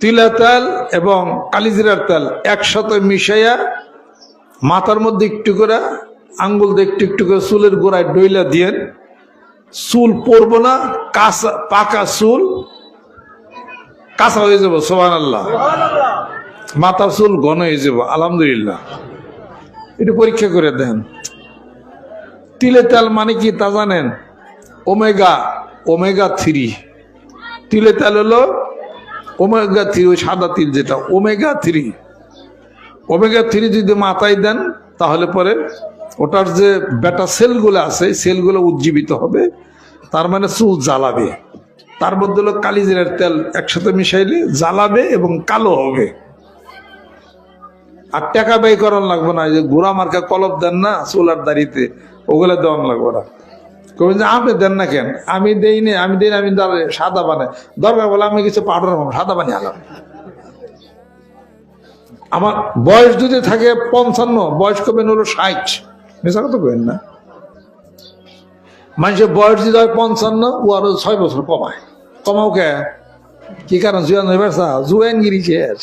তিলা তেল এবং কালিজিরার তেল একসাথে মিশাইয়া মাথার মধ্যে একটু করে আঙ্গুল দিয়ে একটু একটু করে চুলের গোড়ায় ডইলা দিয়েন। চুল পরব না, কাঁচা, পাকা চুল, কাঁচা হয়ে যাব সোহান আল্লাহ মাথার চুল ঘন হয়ে যাব, আলহামদুলিল্লাহ। একটু পরীক্ষা করে দেন তিলে তেল মানে কি তা জানেন? Omega omega three. তিলে তেল হলো ওমেগা থ্রি, ওই সাদা তিল যেটা, ওমেগা থ্রি। ওমেগা থ্রি যদি মাথায় দেন, তাহলে পরে ওটার যে বেটা সেলগুলো আছে সেলগুলো উজ্জীবিত হবে, তার মানে চুল জ্বালাবে। তার মধ্যে হলো কালিজিরার তেল একসাথে মিশাইলে জ্বালাবে এবং কালো হবে। আর টাকা ব্যয় করার লাগবে না যে ঘোড়া মার্কা কলপ দেন না সোলার দাড়িতে, ওগুলো দেওয়ান লাগবে না। আপনি দেন না কেন? আমি দেই নে, আমি দেই আমি সাদা বানাই। দরকার বলে আমি কিছু পাউডার সাদা বানিয়ে আলাম। আমার বয়স যদি থাকে পঞ্চান্ন, বয়স কবেন হলো ষাট। মেশা কথা কেন না। মানুষের বয়স যদি হয় পঞ্চান্ন, ও আরও ছয় বছর কমায়। কমাও কে? কি কারণ? জুয়ান জুয়ান গিরি শেষ।